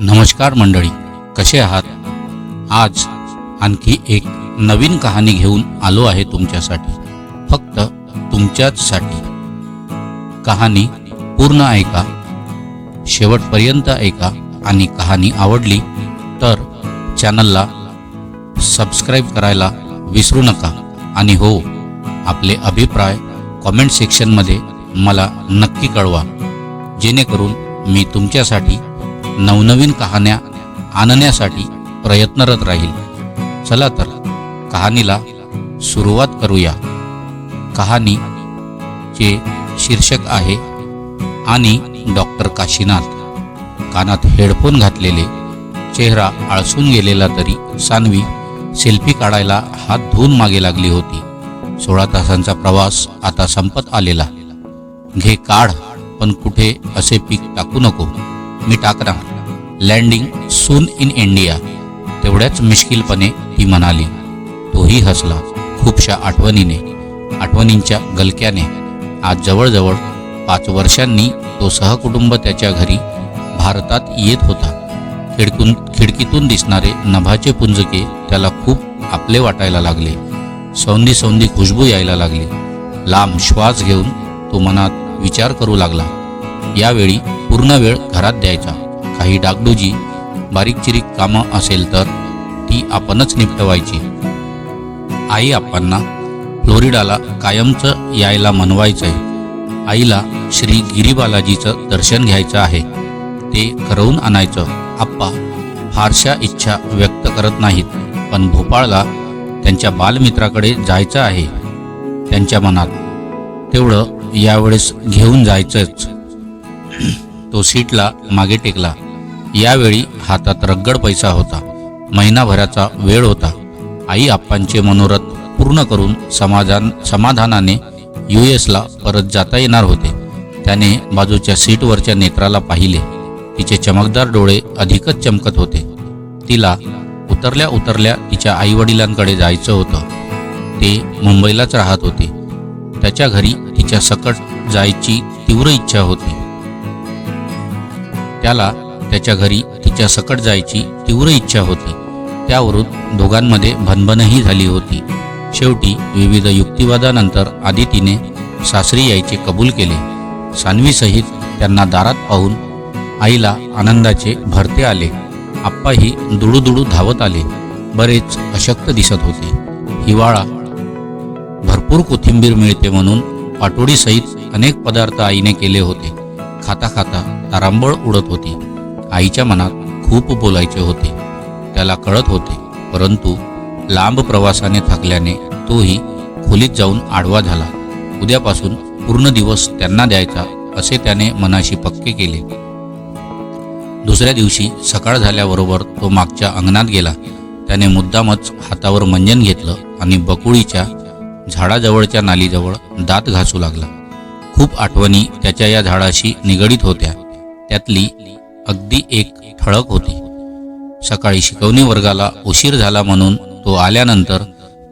नमस्कार मंडळी कसे आहात? आज आणखी एक नवीन कहाणी घेऊन आलो आहे तुमच्यासाठी. फक्त तुमच्याचसाठी. कहाणी पूर्ण ऐका. शेवटपर्यंत ऐका आणि कहाणी आवडली तर चॅनलला सबस्क्राईब करायला विसरू नका. आणि हो आपले अभिप्राय कॉमेंट सेक्शनमध्ये मला नक्की कळवा. जेणेकरून मी तुमच्यासाठी नवनवीन कहाण्या आणण्यासाठी प्रयत्नरत राहील. चला तर कहाणीला सुरुवात करूया. कहाणीचे शीर्षक आहे आणि डॉक्टर काशीनाथ. कानात हेडफोन घातलेले चेहरा आळसून गेलेला तरी सानवी सेल्फी काढायला हात धुवून मागे लागली होती. सोळा तासांचा प्रवास आता संपत आलेला. घे काढ पण कुठे असे पीक टाकू नको. मी टाकणार लँडिंग सून इन इंडिया तेवढ्याच मिश्किलपणे ती म्हणाली तोही हसला खूपशा आठवणीने आठवणींच्या गलक्याने. आज जवळजवळ पाच वर्षांनी तो सहकुटुंब त्याच्या घरी भारतात येत होता. खिडकून खिडकीतून दिसणारे नभाचे पुंजके त्याला खूप आपले वाटायला लागले. सौंदी सौंदी खुशबू यायला लागली. लांब श्वास घेऊन तो मनात विचार करू लागला. यावेळी पूर्ण वेळ घरात द्यायचा. काही डागडुजी बारीक चिरीक कामं असेल तर ती आपणच निपटवायची. आई आप्पांना फ्लोरिडाला कायमचं यायला मनवायचंय. आईला श्री गिरीबालाजीचं दर्शन घ्यायचं आहे. ते करवून आणायचं. आप्पा फारशा इच्छा व्यक्त करत नाहीत. पण भोपाळला त्यांच्या बालमित्राकडे जायचं आहे. त्यांच्या मनात तेवढं यावेळेस घेऊन जायचंच. तो सीटला मागे टेकला. यावेळी हातात रगड पैसा होता. महिनाभराचा वेळ होता. आई आप्पांचे मनोरथ पूर्ण करून समाधान समाधानाने यू एसला परत जाता येणार होते. त्याने बाजूच्या सीटवरच्या नेत्राला पाहिले. तिचे चमकदार डोळे अधिकच चमकत होते. तिला उतरल्या उतरल्या तिच्या आईवडिलांकडे जायचं होतं. ते मुंबईलाच राहत होते. त्याच्या घरी तिच्या सकट जायची तीव्र इच्छा होती. त्याला त्याच्या घरी तिच्या सकट जायची तीव्र इच्छा होती. त्यावरून दोघांमध्ये भनभनही झाली होती. शेवटी विविध युक्तिवादानंतर आदितीने सासरी यायचे कबूल केले. सानवीसहित त्यांना दारात पाहून आईला आनंदाचे भरते आले. आप्पाही दुडूदुडू धावत आले. बरेच अशक्त दिसत होते. हिवाळा. भरपूर कोथिंबीर मिळते म्हणून पाटोडीसहित अनेक पदार्थ आईने केले होते. खाता खाता तारांबळ उडत होती. आईच्या मनात खूप बोलायचे होते. त्याला कळत होते परंतु लांब प्रवासाने थकल्याने तोही खोलीत जाऊन आडवा झाला. उद्यापासून पूर्ण दिवस त्यांना द्यायचा असे त्याने मनाशी पक्के केले. दुसऱ्या दिवशी सकाळ झाल्याबरोबर तो मागच्या अंगणात गेला. त्याने मुद्दामच हातावर मंजन घेतलं आणि बकुळीच्या झाडाजवळच्या नालीजवळ दात घासू लागला. खूप आठवणी त्याच्या या झाडाशी निगडीत होत्या. त्यातली अगदी एक ठळक होती. सकाळी शिकवणी वर्गाला उशीर झाला म्हणून तो आल्यानंतर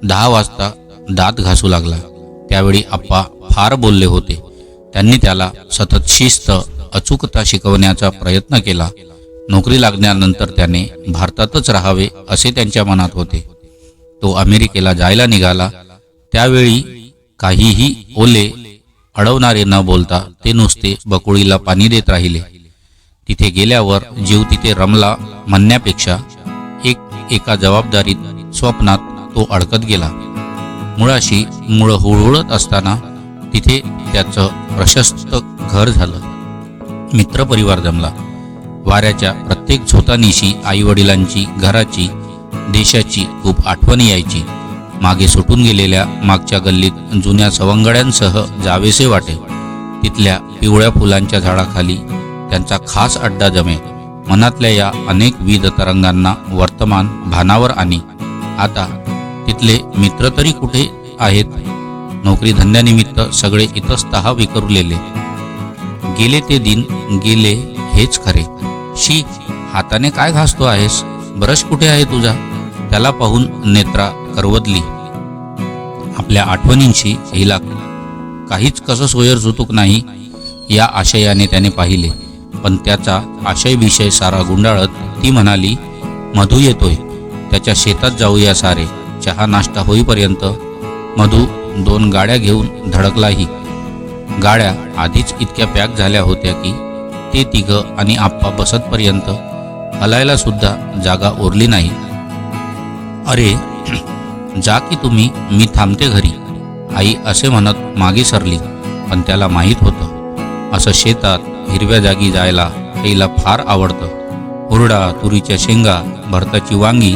दहा वाजता दात घासू लागला. त्यावेळी आप्पा फार बोलले होते. त्यांनी त्याला सतत शिस्त अचूकता शिकवण्याचा प्रयत्न केला. नोकरी लागल्यानंतर त्याने भारतातच राहावे असे त्यांच्या मनात होते. तो अमेरिकेला जायला निघाला. त्यावेळी काहीही ओले अडवणारे न बोलता ते नुसते बकुळीला पाणी देत राहिले. तिथे गेल्यावर जीव तिथे रमला म्हणण्यापेक्षा एक एका जबाबदारीत स्वप्नात तो अडकत गेला. मुळाशी मुळ हुळहुळत असताना तिथे त्याचं प्रशस्त घर झालं. मित्रपरिवार जमला. वाऱ्याच्या प्रत्येक झोतानीशी आईवडिलांची घराची देशाची खूप आठवणी यायची. मागे सुटून गेलेल्या मागच्या गल्लीत जुन्या सवंगड्यांसह जावेसे वाटे. तिथल्या पिवळ्या फुलांच्या झाडाखाली त्यांचा खास अड्डा जमे मनातल्या या अनेक विध तरंगांना वर्तमान भानावर आणि आता तिथले मित्र तरी कुठे आहेत? नोकरी धंद्यानिमित्त सगळे इतस्तः विकरुलेले गेले ते दिन गेले हेच खरे. शी हाताने काय घासतो आहेस? ब्रश कुठे आहे तुझा? त्याला पाहून नेत्रा करवतली आपल्या आठवणींशी हिला काहीच कसं सोयर सुतूक नाही या आशयाने त्याने पाहिले. पण त्याचा आशय विषय सारा गुंडाळत ती म्हणाली मधू येतोय. त्याच्या शेतात जाऊया सारे. चहा नाश्ता होईपर्यंत मधू दोन गाड्या घेऊन धडकलाही. गाड्या आधीच इतक्या पॅक झाल्या होत्या की ते तिघं आणि आप्पा बसतपर्यंत हलायला सुद्धा जागा उरली नाही. अरे जा की तुम्ही मी थांबते घरी. आई असे म्हणत मागे सरली पण त्याला माहीत होतं. असं शेतात हिरव्या जागी जायला आईला फार आवडतं. हुरडा तुरीच्या शेंगा भरताची वांगी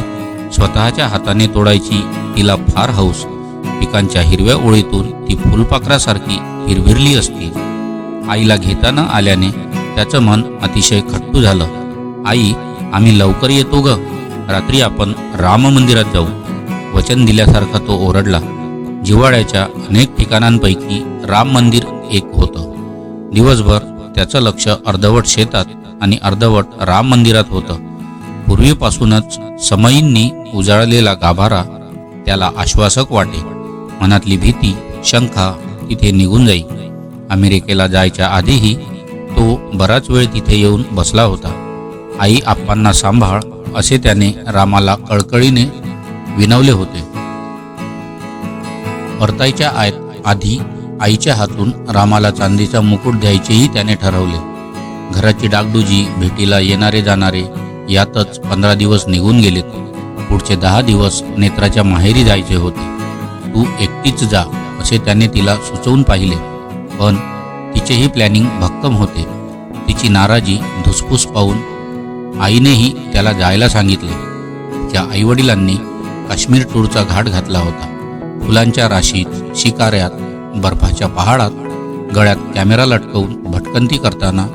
स्वतःच्या हाताने तोडायची तिला फार हौस. पिकांच्या हिरव्या ओळीतून ती फुलपाखरासारखी हिरविरली असती. आईला घेताना आल्याने त्याचं मन अतिशय खट्टू झालं. आई आम्ही लवकर येतो ग. रात्री आपण राम मंदिरात जाऊ. वचन दिल्यासारखा तो ओरडला. जिवाळ्याच्या अनेक ठिकाणांपैकी राम मंदिर एक होतं. दिवसभर त्याचं लक्ष अर्धवट शेतात आणि अर्धवट राम मंदिरात होतं. पूर्वीपासूनच समयींनी उजाळलेला गाभारा त्याला आश्वासक वाटे. मनातली भीती शंका तिथे निघून जाई. अमेरिकेला जायच्या आधीही तो बराच वेळ तिथे येऊन बसला होता. आई आप्पांना सांभाळ असे त्याने रामाला कळकळीने विनवले होते. परतायच्या आय- आधी आईच्या हातून रामाला चांदीचा मुकुट द्यायचेही त्याने ठरवले. घराची डागडुजी भेटीला येणारे जाणारे यातच पंधरा दिवस निघून गेलेत पुढचे दहा दिवस नेत्राच्या माहेरी जायचे होते. तू एकटीच जा असे त्याने तिला सुचवून पाहिले. पण तिचेही प्लॅनिंग भक्कम होते. तिची नाराजी धुसफूस पाहून आईनेही त्याला जायला सांगितले. तिच्या आईवडिलांनी काश्मीर टूरचा घाट घातला होता. फुलांच्या राशीत शिकाऱ्यात बर्फाच्या पहाडात गळ्यात कॅमेरा लटकवून भटकंती करताना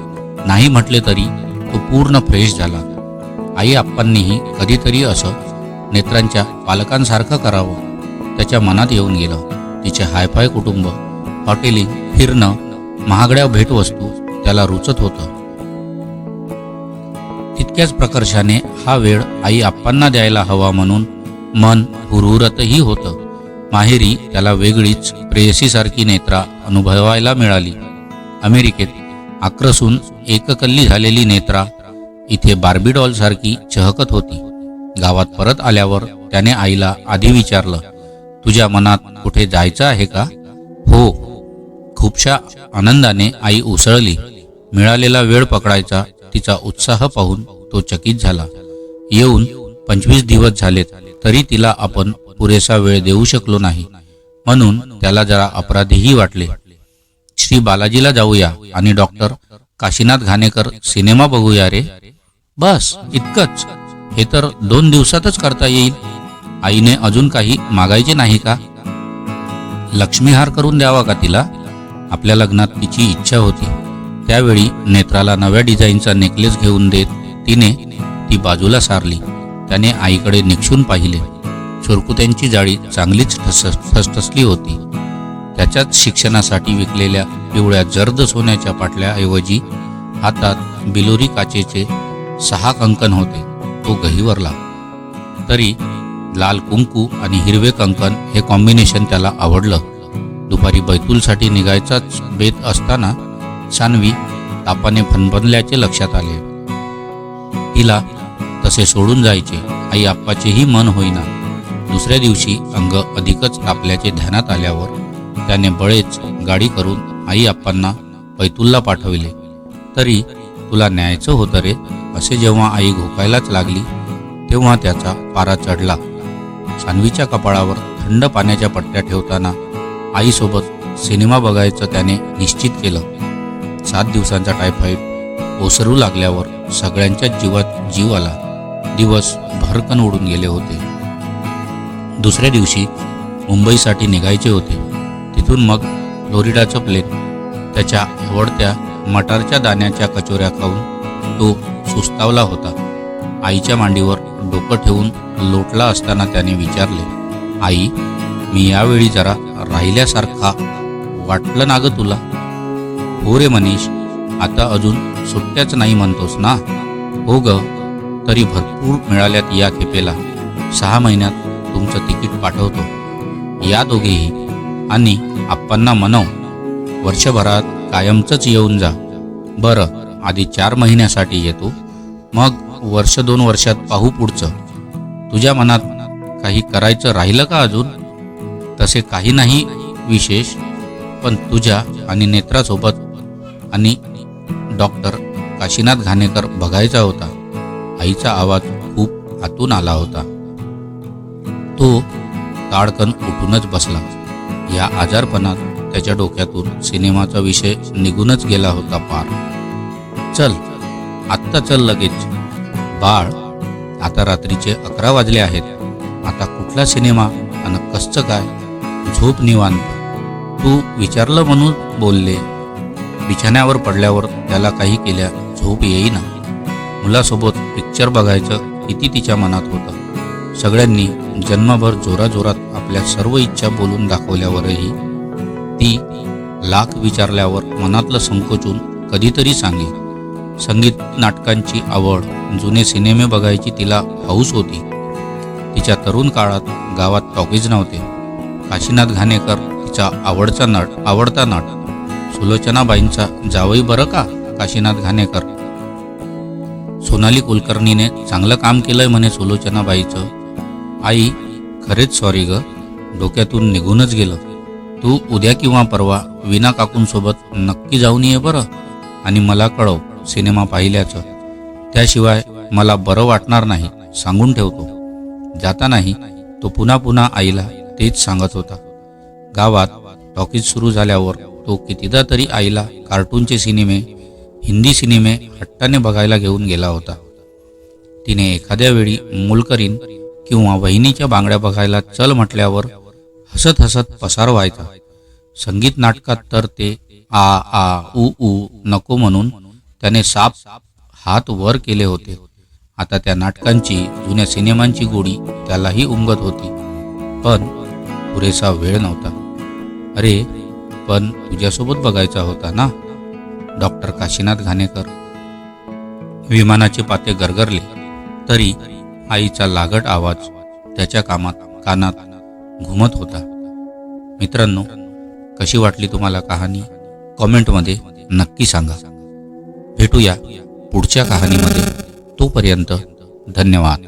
नाही म्हटले तरी तो पूर्ण फ्रेश झाला. आई आप्पांनीही कधीतरी असं नेत्रांच्या पालकांसारखं करावं त्याच्या मनात येऊन गेलं. तिचे हायफाय कुटुंब हॉटेलिंग फिरणं महागड्या भेटवस्तू त्याला रुचत होतं. तितक्याच प्रकर्षाने हा वेळ आई आप्पांना द्यायला हवा म्हणून मन हुरहुरतही होतं. माहेरी त्याला वेगळीच प्रेयसीसारखी नेत्रा अनुभवायला मिळाली. अमेरिकेत आक्रसून एककल्ली झालेली नेत्रा इथे बार्बीडॉलसारखी चहकत होती. गावात परत आल्यावर त्याने आईला आधी विचारलं तुझ्या मनात कुठे जायचं आहे का? हो. खूपशा आनंदाने आई उसळली. मिळालेला वेळ पकडायचा तिचा उत्साह पाहून तो चकित झाला. येऊन पंचवीस दिवस झालेत. तरी तिला आपण पुरेसा वेळ देऊ शकलो नाही. म्हणून त्याला जरा अपराधीही वाटले. श्री बालाजीला जाऊया आणि डॉक्टर काशीनाथ घाणेकर सिनेमा बघूया रे. बस इतकंच. हे तर दोन दिवसातच करता येईल. आईने अजून काही मागायचे नाही का? लक्ष्मीहार करून द्यावा का तिला? आपल्या लग्नात तिची इच्छा होती. त्यावेळी नेत्राला नव्या डिझाईनचा नेकलेस घेऊन देत तिने ती बाजूला सारली. त्याने आईकडे निक्षून पाहिले. सुरकुत्यांची जाळी चांगलीच ठसठसली होती. त्याच्याच शिक्षणासाठी विकलेल्या पिवळ्या जर्द सोन्याच्या पाटल्याऐवजी हातात बिलोरी काचेचे सहा कंकण होते. तो गहीवरला. तरी लाल कुंकू आणि हिरवे कंकण हे कॉम्बिनेशन त्याला आवडलं. दुपारी बैतूलसाठी निघायचाच बेत असताना सानवी तापाने फनफनल्याचे लक्षात आले. तिला तसे सोडून जायचे आई आप्पाचेही मन होईना. दुसऱ्या दिवशी अंग अधिकच तापल्याचे ध्यानात आल्यावर त्याने बळेच गाडी करून आई आप्पांना पैतुलला पाठविले. तरी तुला न्यायचं होतं रे? असे जेव्हा आई घोकायलाच लागली तेव्हा त्याचा पारा चढला. सानवीच्या कपाळावर थंड पाण्याच्या पट्ट्या ठेवताना आईसोबत सिनेमा बघायचं त्याने निश्चित केलं. सात दिवसांचा टायफॉईड ओसरू लागल्यावर सगळ्यांच्या जीवात जीव आला. दिवस भरकन उडून गेले होते. दुसऱ्या दिवशी मुंबईसाठी निघायचे होते. तिथून मग फ्लोरिडाचं प्लेन त्याच्या आवडत्या मटारच्या दाण्याच्या कचोऱ्या खाऊन तो सुस्तावला होता. आईच्या मांडीवर डोकं ठेवून लोटला असताना त्याने विचारले आई मी यावेळी जरा राहिल्यासारखा वाटलं ना ग तुला? हो रे मनीष आता अजून सुट्ट्याच नाही म्हणतोस ना? हो ग तरी भरपूर मिळाल्यात या खेपेला. सहा महिन्यात तुमचं तिकीट पाठवतो. या दोघेही आणि आप्पांना मनव वर्षभरात कायमचंच येऊन जा. बरं आधी चार महिन्यासाठी येतो. मग वर्ष दोन वर्षात पाहू पुढचं. तुझ्या मनात काही करायचं राहिलं का अजून? तसे काही नाही विशेष पण तुझ्या आणि नेत्रासोबत आणि डॉक्टर काशीनाथ घाणेकर बघायचा होता. आईचा आवाज खूप आतून आला होता. तो ताडकन उठूनच बसला. या आजारपणात त्याच्या डोक्यातून सिनेमाचा विषय निघूनच गेला होता पार चल आत्ता चल लगेच. बाळ आता रात्रीचे अकरा वाजले आहेत. आता कुठला सिनेमा आणि कसचं काय? झोप निवांत. तू विचारलं म्हणून बोलले. बिछाण्यावर पडल्यावर त्याला काही केल्या झोप येईना. मुलासोबत पिक्चर बघायचं किती तिच्या मनात होतं. सगळ्यांनी जन्मभर जोराजोरात आपल्या सर्व इच्छा बोलून दाखवल्यावरही ती लाख विचारल्यावर मनातलं संकोचून कधीतरी सांगे संगीत नाटकांची आवड जुने सिनेमे बघायची तिला हौस होती. तिच्या तरुण काळात गावात टॉकीज नव्हते. काशीनाथ घाणेकर तिचा आवडचा नट आवडता नट. सुलोचनाबाईंचा जावई बरं का काशीनाथ घाणेकर? सोनाली कुलकर्णीने चांगलं काम केलंय म्हणे सुलोचनाबाईचं. आई खरेच सॉरी ग. डोक्यातून निघूनच गेलं. तू उद्या किंवा परवा विना काकूंसोबत नक्की जाऊन ये बरं आणि मला कळव सिनेमा पाहिल्याचं. त्याशिवाय मला बरं वाटणार नाही सांगून ठेवतो. जातानाही तो पुन्हा पुन्हा आईला तेच सांगत होता. गावात टॉकीज सुरू झाल्यावर तो कितीदा तरी आईला कार्टूनचे सिनेमे हिंदी सिनेमे हट्टाने बघायला घेऊन गेला होता. तिने एखाद्या वेळी मुलकरीन किंवा वहिनीच्या बांगड्या बघायला चल म्हटल्यावर हसत हसत पसार व्हायचा. संगीत नाटकात तर ते आ आ उ उ नको म्हणून त्याने साप हात वर केले होते. आता त्या नाटकांची जुन्या सिनेमांची गोडी त्यालाही उमगत होती. पण पुरेसा वेळ नव्हता. अरे पण तुझ्यासोबत बघायचा होता ना? डॉक्टर काशीनाथ घाणेकर. विमानाचे पाते गरगरले तरी आईचा लागट आवाज त्याच्या कामात कानात घुमत होता. मित्रांनो कशी वाटली तुम्हाला कहाणी? कॉमेंटमध्ये नक्की सांगा. भेटूया पुढच्या कहाणीमध्ये. तोपर्यंत धन्यवाद.